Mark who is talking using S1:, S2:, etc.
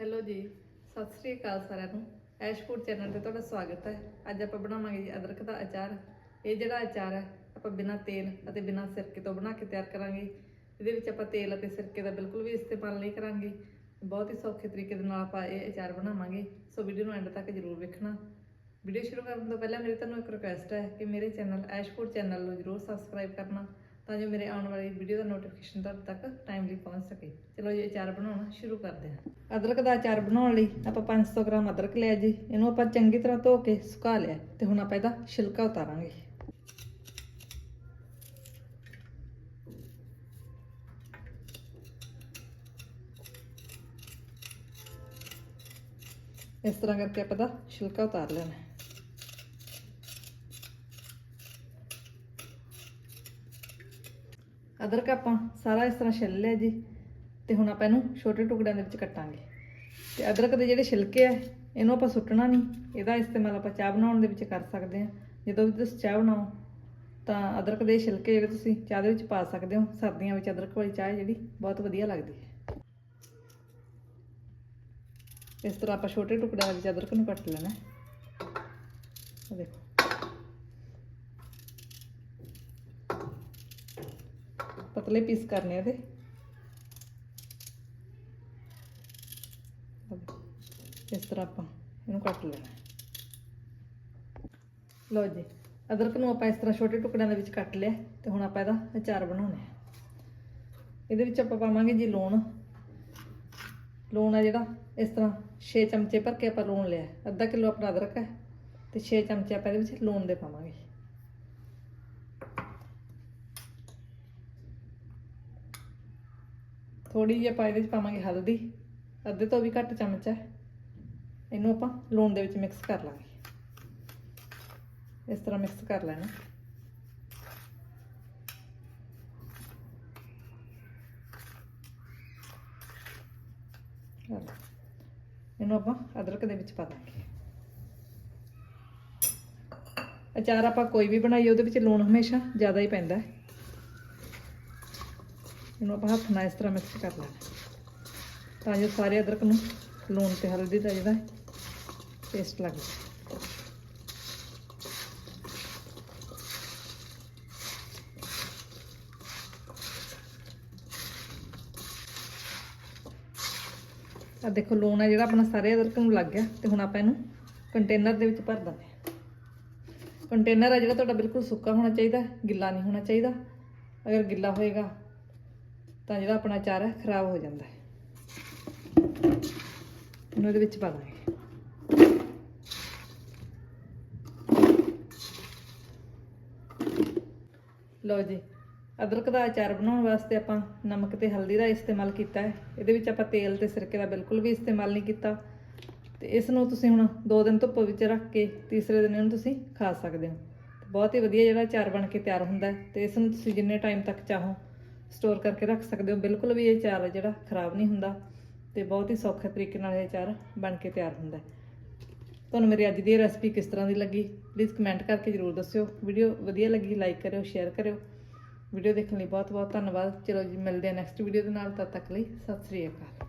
S1: Hello ਜੀ, ਸਤਿ ਸ੍ਰੀ ਅਕਾਲ ਸਾਰਿਆਂ ਨੂੰ। ਐਸ਼ ਫੂਡ ਚੈਨਲ ਤੇ ਤੁਹਾਡਾ ਸਵਾਗਤ ਹੈ। ਅੱਜ ਆਪਾਂ ਬਣਾਵਾਂਗੇ ਜੀ ਅਦਰਕ ਦਾ ਅਚਾਰ। ਇਹ ਜਿਹੜਾ ਅਚਾਰ ਹੈ, ਆਪਾਂ ਬਿਨਾਂ ਤੇਲ ਅਤੇ ਬਿਨਾਂ ਸਿਰਕੇ ਤੋਂ ਬਣਾ ਕੇ ਤਿਆਰ ਕਰਾਂਗੇ। ਇਹਦੇ ਵਿੱਚ ਆਪਾਂ ਤੇਲ ਅਤੇ ਸਿਰਕੇ ਦਾ ਬਿਲਕੁਲ ਵੀ ਇਸਤੇਮਾਲ ਨਹੀਂ ਕਰਾਂਗੇ। ਬਹੁਤ ਹੀ ਸੌਖੇ ਤਰੀਕੇ ਦੇ ਨਾਲ ਆਪਾਂ ਇਹ ਅਚਾਰ ਬਣਾਵਾਂਗੇ। ਸੋ ਵੀਡੀਓ ਨੂੰ ਐਂਡ ਤੱਕ ਜ਼ਰੂਰ ਵੇਖਣਾ। ਵੀਡੀਓ ਸ਼ੁਰੂ ਕਰਨ ਤੋਂ ਪਹਿਲਾਂ ਮੇਰੀ ਤੁਹਾਨੂੰ ਇੱਕ ਰਿਕੁਐਸਟ ਹੈ ਕਿ ਮੇਰੇ ਚੈਨਲ ਐਸ਼ ਫੂਡ ਚੈਨਲ ਨੂੰ ਜ਼ਰੂਰ ਸਬਸਕ੍ਰਾਈਬ ਕਰਨਾ। ਤਾਂ ਜੋ ਮੇਰੇ ਆਉਣ ਵਾਲੀ ਵੀਡੀਓ ਦਾ ਨੋਟੀਫਿਕੇਸ਼ਨ ਤੁਹਾਡੇ ਤੱਕ ਟਾਈਮਲੀ ਪਹੁੰਚ ਸਕੇ। ਚਲੋ ਜੀ, ਅਚਾਰ ਬਣਾਉਣਾ ਸ਼ੁਰੂ ਕਰਦੇ ਹਾਂ। ਅਦਰਕ ਦਾ ਅਚਾਰ ਬਣਾਉਣ ਲਈ ਆਪਾਂ 500 ਗ੍ਰਾਮ ਅਦਰਕ ਲਿਆ ਜੀ। ਇਹਨੂੰ ਆਪਾਂ ਚੰਗੀ ਤਰ੍ਹਾਂ ਧੋ ਕੇ ਸੁਕਾ ਲਿਆ ਤੇ ਹੁਣ ਆਪਾਂ ਇਹਦਾ ਛਿਲਕਾ ਉਤਾਰਾਂਗੇ। ਇਸ ਤਰ੍ਹਾਂ ਕਰਕੇ ਆਪਾਂ ਦਾ ਛਿਲਕਾ ਉਤਾਰ ਲੈਣਾ ਹੈ ਅਦਰਕ ਆਪਾਂ ਸਾਰਾ ਇਸ ਤਰ੍ਹਾਂ ਛਿੱਲ ਲਿਆ ਜੀ ਤੇ ਹੁਣ ਆਪਾਂ ਇਹਨੂੰ ਛੋਟੇ ਟੁਕੜਿਆਂ ਦੇ ਵਿੱਚ ਕੱਟਾਂਗੇ। ਤੇ ਅਦਰਕ ਦੇ ਜਿਹੜੇ ਛਿਲਕੇ ਆ, ਇਹਨੂੰ ਆਪਾਂ ਸੁੱਟਣਾ ਨਹੀਂ। ਇਹਦਾ ਇਸਤੇਮਾਲ ਆਪਾਂ ਚਾਹ ਬਣਾਉਣ ਦੇ ਵਿੱਚ ਕਰ ਸਕਦੇ ਹਾਂ। ਜਦੋਂ ਵੀ ਤੁਸੀਂ ਚਾਹ ਬਣਾਓ, ਤਾਂ ਅਦਰਕ ਦੇ ਛਿਲਕੇ ਜਿਹੜੇ ਤੁਸੀਂ ਚਾਹ ਦੇ ਵਿੱਚ ਪਾ ਸਕਦੇ ਹੋ। ਸਰਦੀਆਂ ਵਿੱਚ ਅਦਰਕ ਵਾਲੀ ਚਾਹ ਜਿਹੜੀ, ਬਹੁਤ ਵਧੀਆ ਲੱਗਦੀ ਹੈ। ਇਸ ਤਰ੍ਹਾਂ ਆਪਾਂ ਛੋਟੇ ਟੁਕੜਿਆਂ ਦੇ ਵਿੱਚ ਅਦਰਕ ਨੂੰ ਕੱਟ ਲੈਣਾ ਦੇਖੋ। ਪਤਲੇ ਪੀਸ ਕਰਨੇ ਇਹਦੇ। ਇਸ ਤਰ੍ਹਾਂ ਆਪਾਂ ਇਹਨੂੰ ਕੱਟ ਲੈਣਾ ਲਓ ਜੀ, ਅਦਰਕ ਨੂੰ ਆਪਾਂ ਇਸ ਤਰ੍ਹਾਂ ਛੋਟੇ ਟੁਕੜਿਆਂ ਦੇ ਵਿੱਚ ਕੱਟ ਲਿਆ ਤੇ ਹੁਣ ਆਪਾਂ ਇਹਦਾ ਅਚਾਰ ਬਣਾਉਣਾ ਹੈ। ਇਹਦੇ ਵਿੱਚ ਆਪਾਂ ਪਾਵਾਂਗੇ ਜੀ ਲੂਣ। ਲੂਣ ਆ ਜਿਹੜਾ, ਇਸ ਤਰ੍ਹਾਂ 6 ਚਮਚੇ ਭਰ ਕੇ ਆਪਾਂ ਲੂਣ ਲਿਆ ਅੱਧਾ ਕਿਲੋ ਆਪਣਾ ਅਦਰਕ ਹੈ ਤੇ 6 ਚਮਚੇ ਆਪਾਂ ਇਹਦੇ ਵਿੱਚ ਲੂਣ ਦੇ ਪਾਵਾਂਗੇ। ਥੋੜੀ ਜਿਹੀ ਆਪਾਂ ਇਹਦੇ ਵਿੱਚ ਪਾਵਾਂਗੇ ਹਲਦੀ, ਅੱਧੇ ਤੋਂ ਵੀ ਘੱਟ ਚਮਚ। ਹੈ ਇਹਨੂੰ ਆਪਾਂ ਲੂਣ ਦੇ ਵਿੱਚ ਮਿਕਸ ਕਰ ਲਾਂਗੇ। ਇਸ ਤਰ੍ਹਾਂ ਮਿਕਸ ਕਰ ਲੈਣਾ। ਇਹਨੂੰ ਆਪਾਂ ਅਦਰਕ ਦੇ ਵਿੱਚ ਪਾ ਦਾਂਗੇ। ਅਚਾਰ ਆਪਾਂ ਕੋਈ ਵੀ ਬਣਾਈਏ, ਉਹਦੇ ਵਿੱਚ ਲੂਣ ਹਮੇਸ਼ਾ ਜ਼ਿਆਦਾ ਹੀ ਪੈਂਦਾ ਹੈ। ਇਹਨੂੰ ਆਪਾਂ ਹੱਥ ਨਾਲ ਇਸ ਤਰ੍ਹਾਂ ਮਿਕਸ ਕਰ ਲੈਣਾ। ਤਾਂ ਜੋ ਸਾਰੇ ਅਦਰਕ ਨੂੰ ਲੂਣ ਤੇ ਹਲਦੀ ਦਾ ਜਿਹੜਾ ਟੇਸਟ ਲੱਗ ਜਾਵੇ ਆ ਦੇਖੋ, ਲੂਣ ਹੈ ਜਿਹੜਾ ਆਪਣਾ ਸਾਰੇ ਅਦਰਕ ਨੂੰ ਲੱਗ ਗਿਆ ਤੇ ਹੁਣ ਆਪਾਂ ਇਹਨੂੰ ਕੰਟੇਨਰ ਦੇ ਵਿੱਚ ਭਰ ਦਿੰਦੇ ਹਾਂ। ਕੰਟੇਨਰ ਹੈ ਜਿਹੜਾ ਤੁਹਾਡਾ ਬਿਲਕੁਲ ਸੁੱਕਾ ਹੋਣਾ ਚਾਹੀਦਾ, ਗਿੱਲਾ ਨਹੀਂ ਹੋਣਾ ਚਾਹੀਦਾ। ਅਗਰ ਗਿੱਲਾ ਹੋਏਗਾ ਤਾਂ ਜਿਹੜਾ ਆਪਣਾ ਚਾਰ ਹੈ ਖਰਾਬ ਹੋ ਜਾਂਦਾ ਹੈ। ਇਹਨੂੰ ਇਹਦੇ ਵਿੱਚ ਪਾ ਦਾਂਗੇ। ਲਓ ਜੀ, ਅਦਰਕ ਦਾ ਅਚਾਰ ਬਣਾਉਣ ਵਾਸਤੇ ਆਪਾਂ ਨਮਕ ਤੇ ਹਲਦੀ ਦਾ ਇਸਤੇਮਾਲ ਕੀਤਾ ਹੈ। ਇਹਦੇ ਵਿੱਚ ਆਪਾਂ ਤੇਲ ਤੇ ਸਿਰਕੇ ਦਾ ਬਿਲਕੁਲ ਵੀ ਇਸਤੇਮਾਲ ਨਹੀਂ ਕੀਤਾ। ਤੇ ਇਸ ਨੂੰ ਤੁਸੀਂ ਹੁਣ 2 ਦਿਨ ਧੁੱਪ ਵਿੱਚ ਰੱਖ ਕੇ ਤੀਸਰੇ ਦਿਨ ਇਹਨੂੰ ਤੁਸੀਂ ਖਾ ਸਕਦੇ ਹੋ। ਬਹੁਤ ਹੀ ਵਧੀਆ ਜਿਹੜਾ ਅਚਾਰ ਬਣ ਕੇ ਤਿਆਰ ਹੁੰਦਾ ਹੈ। ਤੇ ਇਸ ਨੂੰ ਤੁਸੀਂ ਜਿੰਨੇ ਟਾਈਮ ਤੱਕ ਚਾਹੋ ਸਟੋਰ ਕਰਕੇ ਰੱਖ ਸਕਦੇ ਹੋ। ਬਿਲਕੁਲ ਵੀ ਇਹ ਚਾਰ ਜਿਹੜਾ ਖਰਾਬ ਨਹੀਂ ਹੁੰਦਾ ਤੇ ਬਹੁਤ ਹੀ ਸੌਖੇ ਤਰੀਕੇ ਨਾਲ ਇਹ ਚਾਰ ਬਣ ਕੇ ਤਿਆਰ ਹੁੰਦਾ ਤੁਹਾਨੂੰ ਮੇਰੀ ਅੱਜ ਦੀ ਇਹ ਰੈਸਪੀ ਕਿਸ ਤਰ੍ਹਾਂ ਦੀ ਲੱਗੀ ਪਲੀਜ਼ ਕਮੈਂਟ ਕਰਕੇ ਜਰੂਰ ਦੱਸਿਓ। ਵੀਡੀਓ ਵਧੀਆ ਲੱਗੀ ਲਾਈਕ ਕਰਿਓ ਸ਼ੇਅਰ ਕਰਿਓ। ਵੀਡੀਓ ਦੇਖਣ ਲਈ ਬਹੁਤ ਬਹੁਤ ਧੰਨਵਾਦ। ਚਲੋ ਜੀ, ਮਿਲਦੇ ਹਾਂ ਨੈਕਸਟ ਵੀਡੀਓ ਦੇ ਨਾਲ। ਤਦ ਤੱਕ ਲਈ ਸਤਿ ਸ੍ਰੀ ਅਕਾਲ।